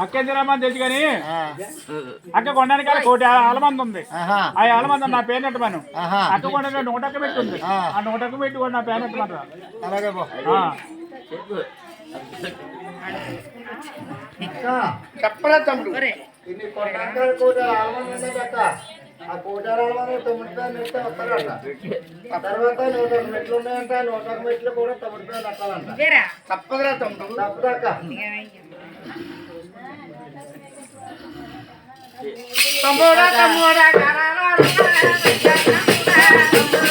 అక్క ఎంతరామని తెలుసు కానీ అక్క కొండానికి కోటి ఆలమంది ఉంది. ఆ ఆలమంది నా పేరు నెట్టమను అక్క కొండ నూటక్క పెట్టుంది ఆ. ఆ నూటక్క పెట్టి కూడా నా పేరు నెట్టమనరా అలాగే బో చెప్పరా తమ్ముడు. ఇన్ని కొట్టాక కోటి ఆలమని ఉన్నాయి అక్క ఆ కోటి ఆలమని తొమ్మిది పేరు నెట్టే వస్తారంట. ఆ తర్వాత నూట ఒక మెట్లు ఉన్నాయంట నూట ఒక మెట్లు కూడా తొమ్మిది పేరు నెట్టాలంట తప్పదురా తమ్ముడు. తప్పదక్క తమ్ముడా తమ్ముడా గారాలా. ఒరే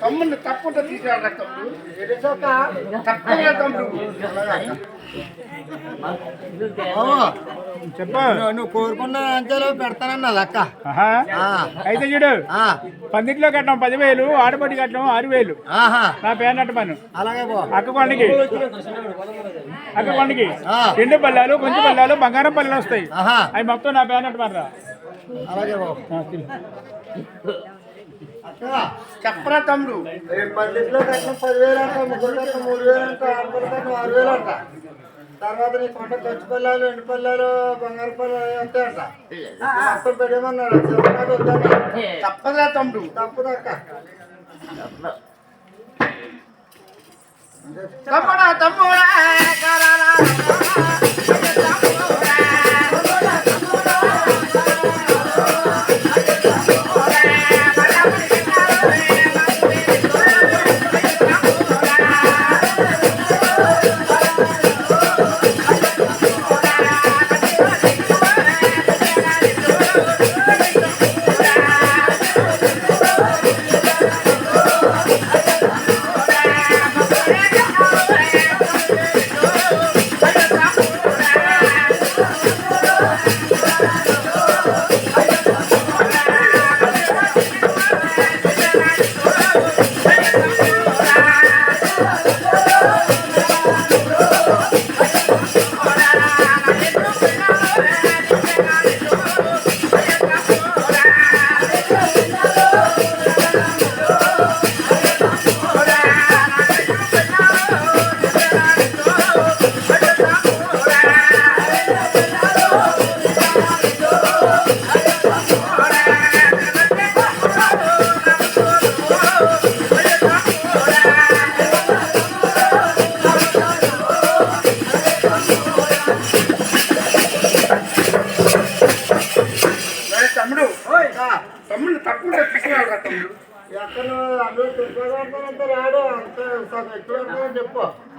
తమ్ముడిని తప్పుంటే తమ్ముడు. చెప్పు. నువ్వు కోరుకున్న అంచెలో పెడతానన్నది అక్క. అయితే చూడు ఆ, పందిట్లో కట్టాం పదివేలు ఆడపడి కట్టాం ఆరు వేలు ఆహా. నా పేరు నెట్టమను అలాగే అక్క కొండకి. అక్క కొండకి. రెండు పల్లాలు కొంచెం పల్లాలు బంగారం పల్లెలు వస్తాయి. అవి మొత్తం నా పేరు నెట్టమనరా అలాగే బో అక్క చెప్పరా తమ్ముడు. పన్నెండులో కట్టిన పదివేలు అంట ముగ్గురు కట్టిన మూడు వేలు అంట కట్టిన ఆరు వేలు అంట. తర్వాత నీ కొంట ఖర్చు పల్లాలు ఎండు పల్లాలు బంగారు పల్లాలు వస్తాయంట మొత్తం పెట్టేమన్నాడు చెప్పాడు వద్దాను. తప్పదురా తమ్ముడు. తప్పదక్క తమ్ముడా తమ్ముడా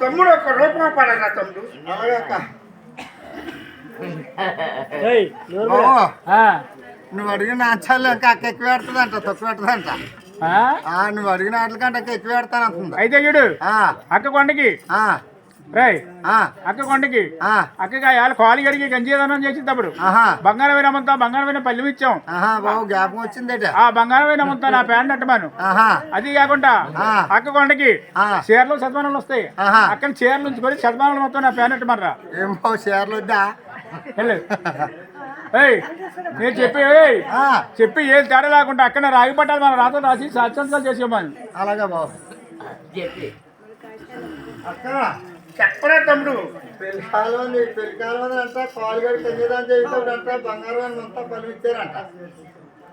తమ్ముడు ఒక రూపం పడరా తమ్ముడు? అలాగే అక్క. ఏయ్, బావ, ఆ, నువ్వు అడిగిన అంచాలు ఇంకా అక్క ఎక్కువ పెడుతుందంట తక్కువ పెడుతుందంట ఆ? ఆ, నువ్వు అడిగిన వాటికంటే ఎక్కువ పెడతాను అంటుంది అయితే చూడు ఆ, అక్క కొండకి ఆ, అక్క కొండకి. వాళ్ళ కాలు గడికి గంజీదనం చేసేటప్పుడు ఆహా. బంగారమైన అమ్మంతా బంగారమైన పల్లెం ఇచ్చాం. జ్ఞాపకం వచ్చిందట. ఆ బంగారమైన అమ్మంతా నా ప్యాంట్ నట్టమాను ఆహా. అది కాకుండా ఆ. అక్క కొండకి ఆ. చీరలు శతమానాలు వస్తాయి. అక్కడ చీరలు ఉంచుకొని శతమానాలు మొత్తం నా ప్యాంట్ నట్టమనరా ఏం బాబు షేర్లు వద్దా? నేను చెప్పి ఏయ్ ఆ, చెప్పి ఏ తేడా లేకుండా అక్కడ రాగి పట్టాలి మన రాత్రి రాసి సత్సంతాలు చేసేమని అలాగే బాబు. అక్క. చెప్పరా తమ్ముడు? పెళ్ళి కాలం ఉంది అంట కాలు కన్యదానం చేసేటప్పుడు అంట బంగారం అని అంతా పని ఇచ్చారంట.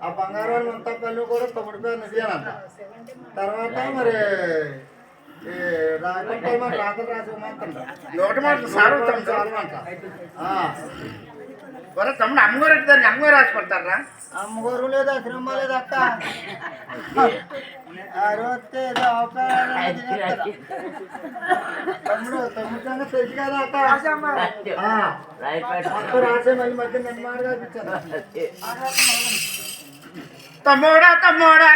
ఆ బంగారం అంతా పని కూడా తమ్ముడి పేరు తర్వాత మరి నోటి మాట సారు తమ్ముడు చాలమంట. తమ్ముడు అమ్మగారు దాన్ని అమ్మగారు రాసి అమ్మగారు లేదు అశ్రమ లేదు అక్క తమ్ముడు తమ్ముడు తెలుసు కదా అక్క రాసే మళ్ళీ మధ్య నిర్మాణంగా తమ్ముడా తమ్ముడా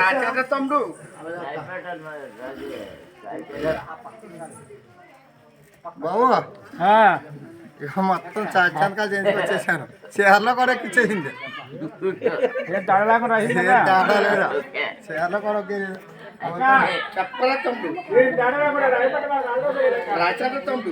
రాజా తమ్ముడు. బాబు ఇక మొత్తం చాచానకాలు చేసి వచ్చేసాను చీరలో కూడా ఎక్కిచ్చేసింది. చీరలో కూడా చెప్పరా తమ్ముడు. రాజా తమ్ముడు.